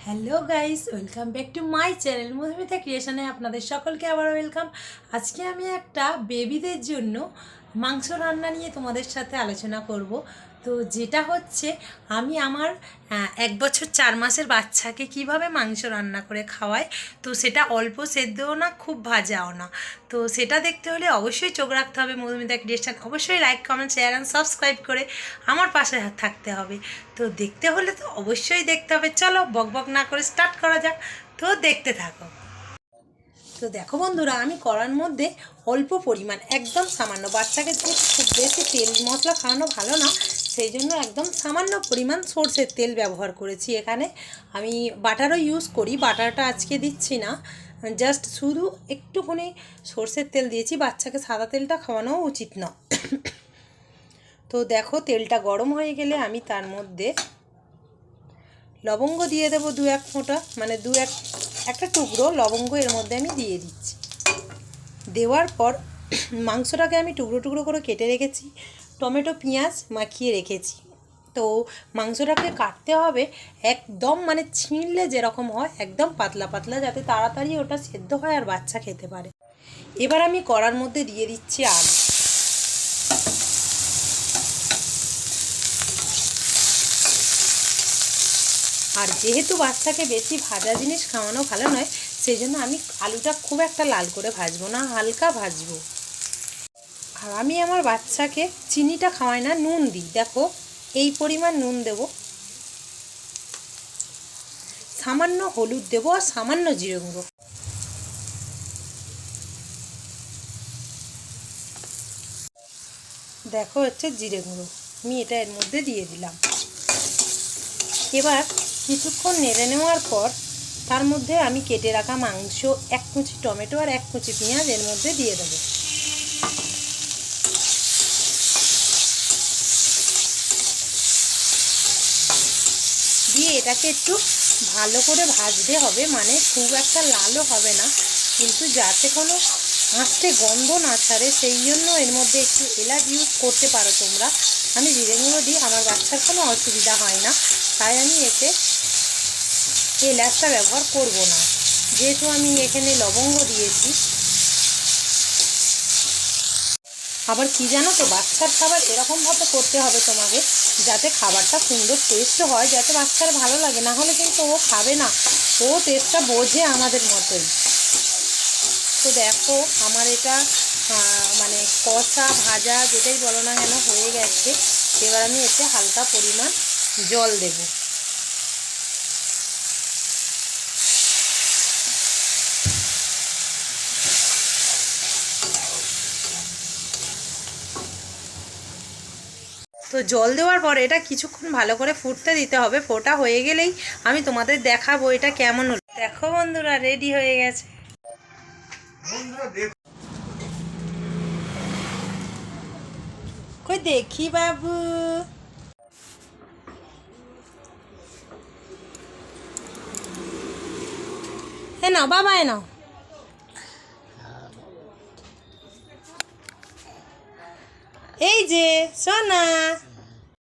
Hello guys welcome back to my channel Madhumita ক্রিয়েশনে আপনাদের সকলকে আবার ওয়েলকাম আজকে আমি একটা বেবিদের জন্য মাংস রান্না নিয়ে তোমাদের সাথে আলোচনা করব। তো যেটা হচ্ছে, আমি আমার এক বছর চার মাসের বাচ্চাকে কীভাবে মাংস রান্না করে খাওয়াই, তো সেটা অল্প সেদ্ধও না, খুব ভাজাও না। তো সেটা দেখতে হলে অবশ্যই চোখ রাখতে হবে মধুমিতা ক্রিয়েশন অবশ্যই like comment share and subscribe করে আমার পাশে থাকতে হবে। তো দেখতে হলে তো অবশ্যই দেখতে হবে। চলো বক বক না করে স্টার্ট করা যাক। তো দেখতে থাকো। তো দেখো বন্ধুরা, আমি করার মধ্যে অল্প পরিমাণ, একদম সামান্য, বাচ্চাকে খুব বেশি তেল মশলা খাওয়ানো ভালো না সেই জন্য একদম সামান্য পরিমাণ সর্ষের তেল ব্যবহার করেছি এখানে। আমি বাটারও ইউজ করি, বাটারটা আজকে দিচ্ছি না। জাস্ট শুধু একটুখানি সর্ষের তেল দিয়েছি, বাচ্চাকে সাদা তেলটা খাওয়ানো উচিত না। তো দেখো, তেলটা গরম হয়ে গেলে আমি তার মধ্যে লবঙ্গ দিয়ে দেবো দু এক ফোঁটা মানে দু এক, একটা টুকরো লবঙ্গ এর মধ্যে আমি দিয়ে দিচ্ছি। দেওয়ার পর মাংসটাকে আমি টুকরো টুকরো করে কেটে রেখেছি, টমেটো, পেঁয়াজ মাখিয়ে রেখেছি। তো মাংসটাকে কাটতে হবে একদম মানে ছিঁড়লে যেরকম হয়, একদম পাতলা পাতলা যাতে তাড়াতাড়ি ওটা সেদ্ধ হয় আর বাচ্চা খেতে পারে। এবার আমি কড়ার মধ্যে দিয়ে দিচ্ছি আলু। আর যেহেতু বাচ্চাকে বেশি ভাজা জিনিস খাওয়ানো ভালো নয় সেই জন্য আমি আলুটা খুব একটা লাল করে ভাজবো না, হালকা ভাজবো। আর আমি আমার বাচ্চাকে চিনিটা খাওয়াই না, নুন দিই। দেখো, এই পরিমাণ নুন দেব। সামান্য হলুদ দেবো আর সামান্য জিরে গুঁড়ো। দেখো, হচ্ছে জিরে গুঁড়ো। আমি এটা এর মধ্যে দিয়ে দিলাম। এবার কিছুক্ষণ নেড়ে নেওয়ার পর তার মধ্যে আমি কেটে রাখা মাংস, এক কুচি টমেটো আর এক কুচি পেঁয়াজ এর মধ্যে দিয়ে দেবো। দিয়ে এটাকে একটু ভালো করে ভাজতে হবে মানে খুব একটা লালও হবে না। কিন্তু যাতে কোনো আঁচটে গন্ধ না ছাড়ে, সেই জন্য এর মধ্যে একটু এলাচ ইউজ করতে পারো তোমরা। আমি জিরে গুঁড়ো দিই, আমার বাচ্চার কোনো অসুবিধা হয় না। তাই আমি এতে এলাচটা ব্যবহার করব না। যেহেতু আমি এখানে লবঙ্গ দিয়েছি আবার কি জানো তো? বাচ্চার খাবার এরকমভাবে করতে হবে তোমাকে, যাতে খাবারটা সুন্দর টেস্ট হয়, যাতে বাচ্চার ভালো লাগে। না হলে কিন্তু ও খাবে না। ও টেস্টটা বোঝে আমাদের মতোই। তো দেখো, আমার এটা মানে কষা ভাজা, যেটাই বলো না কেন, হয়ে গেছে। এবার আমি এতে হালকা পরিমাণ জল দেবো। তো জল দেওয়ার পর এটা কিছুক্ষণ ভালো করে ফুটতে দিতে হবে। ফোটা হয়ে গেলেই আমি তোমাদের দেখাবো এটা কেমন হলো। দেখো বন্ধুরা রেডি হয়ে গেছে। দেখি বাবু। এ নাও, বাবা এ নাও। এই যে সোনা।